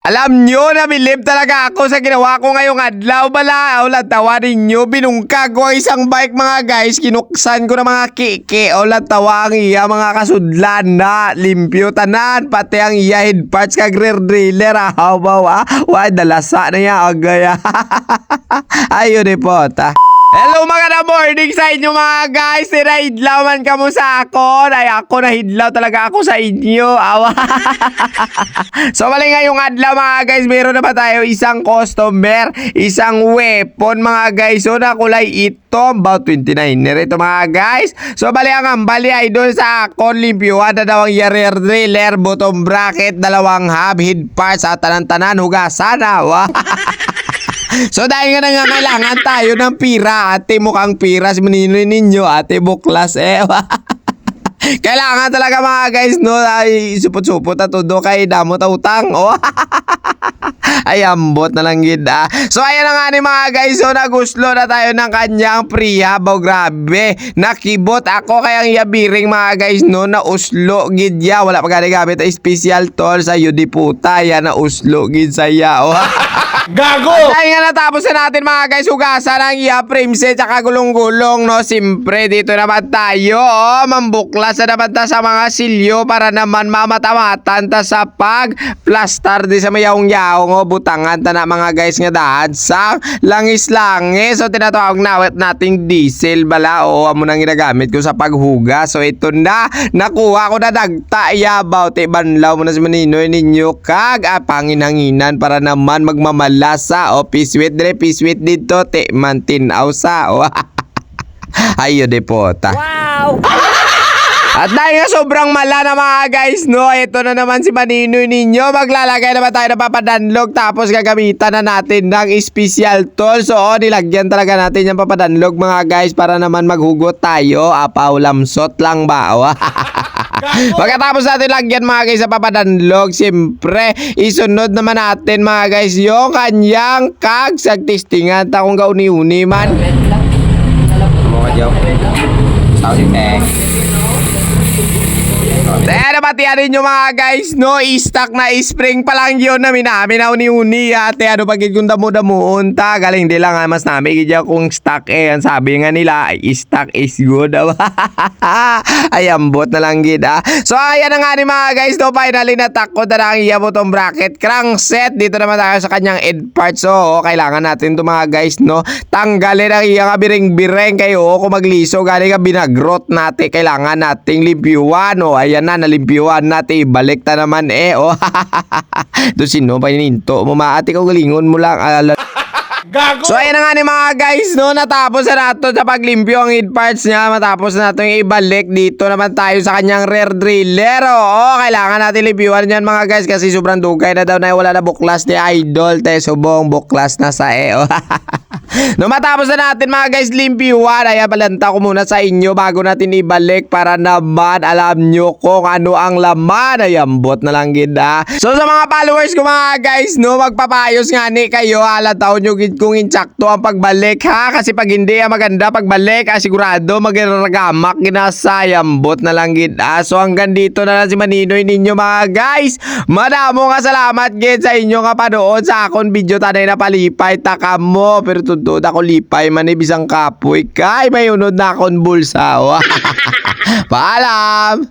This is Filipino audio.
Alam nyo na bilib talaga ako sa ginawa ko ngayong adlaw bala. Wala tawa ninyo. Binungkag ko ang isang bike mga guys. Kinuksan ko na mga kiki. Wala tawa ang iya mga kasudlan na limpyo tanan. Pati ang iya head parts kag rear driller. Ah, Hawaw ah. Why dalasa na ya. Agaya. Ayun eh po. Hello mga na morning sa inyo mga guys. Tinahidlaw man ka mo sa ako. Ay ako nahidlaw talaga ako sa inyo. Awa. so mali ngayong adlaw mga guys. Meron na ba tayo isang customer, isang weapon mga guys. So na kulay ito. About 29 ito mga guys. So bali ang bali ay doon sa akon limpyuhan na daw ang rear driller, bottom bracket, dalawang hub, head parts at tanan-tanan hugasan. Awa. So dahil nga nangangailangan tayo ng pira, ate mukhang pira si ninyo, ate buklas eh. Kailangan talaga mga guys no ay supot-supot at todo kay damo ta utang. Oh. ay ambot na lang gid ah. So ayan na nga ni mga guys, so naguslo na tayo ng kanyang priya. Baw grabe. Nakibot ako kaya ang yabiring mga guys no na uslo gid ya. Wala pa gamit ang special tool sa yudi puta ya na uslo gid sa ya. Oh. Gago! Dahil nga natapos na natin mga guys hugasan ang iya frame set tsaka gulong-gulong no. Siyempre dito naman tayo oh. Mambuklas na naman ta sa mga silyo para naman mamatamatan ta sa pag plaster di sa mayaong-yaong oh. Butangan ta na mga guys nga dahad sa langis-langis. So tinatawag na nating diesel bala o amo nang ginagamit ko sa paghuga. So ito na nakuha ko na dagta yabaw te banlaw mo na si maninoy ninyo kag ah, panginhanginan para naman magmamalasa o piswit dire piswit dito te mantinaw sa o ayo de pota Wow! at dahil nga sobrang mala na mga guys, no, ito na naman si Maninoy ninyo. Maglalagay naman tayo ng papadanlog tapos gagamitan na natin ng special tool. So, oh, nilagyan talaga natin yung papadanlog mga guys para naman maghugot tayo. Apaw lamsot lang ba? Pagkatapos natin lagyan mga guys sa papadanlog, siyempre, isunod naman natin mga guys yung kanyang kag sa testingan ta kung gauni-uni man. Ka Joe. Sound tech. Kaya napatiyanin nyo mga guys, no? I-stock na spring pa lang yun na minami na uni-uni ate. Ano pag kung damo-damuon galing di lang ah, mas nami gidya kung stock eh. Ang sabi nga nila, ay stock is good. ay ambot na lang gid ah. So ayan na nga ni mga guys, no? Finally natakot na lang iya bottom bracket crankset. Dito naman tayo sa kanyang end part. So oh, kailangan natin to mga guys, no? Tanggalin ang iya nga biring-bireng kayo kung magliso. Galing nga binagrot natin. Kailangan nating limpyuan. Oh, ayan na, nalimpyuan natin. Ibalik ta naman eh. Oh. Ito sino pa ininto mo maati ko galingon mo lang. Ala- Gago! So ayan na nga ni mga guys no natapos na nato sa paglimpyo ang head parts niya matapos na nato yung ibalik dito naman tayo sa kanyang rear driller oo kailangan natin limpyuan yan mga guys kasi sobrang dugay na daw na wala na buklas ni idol te subong buklas na sa e oh. No matapos na natin mga guys limpyuan ay balanta ko muna sa inyo bago natin ibalik para naman alam nyo kung ano ang laman ay ambot na lang gid ah. So sa mga followers ko mga guys no magpapayos nga ni kayo ala taon nyo gid kung insakto ang pagbalik ha kasi pag hindi ah, maganda pagbalik ah, sigurado magiragamak ginasayambot na lang gid ah. So hanggang dito na lang si Maninoy ninyo mga guys. Madamo nga salamat gid sa inyo nga panood sa akon video tanay na palipay taka mo pero tudod ako lipay man ni bisang kapoy kay may unod na akon bulsa. Paalam.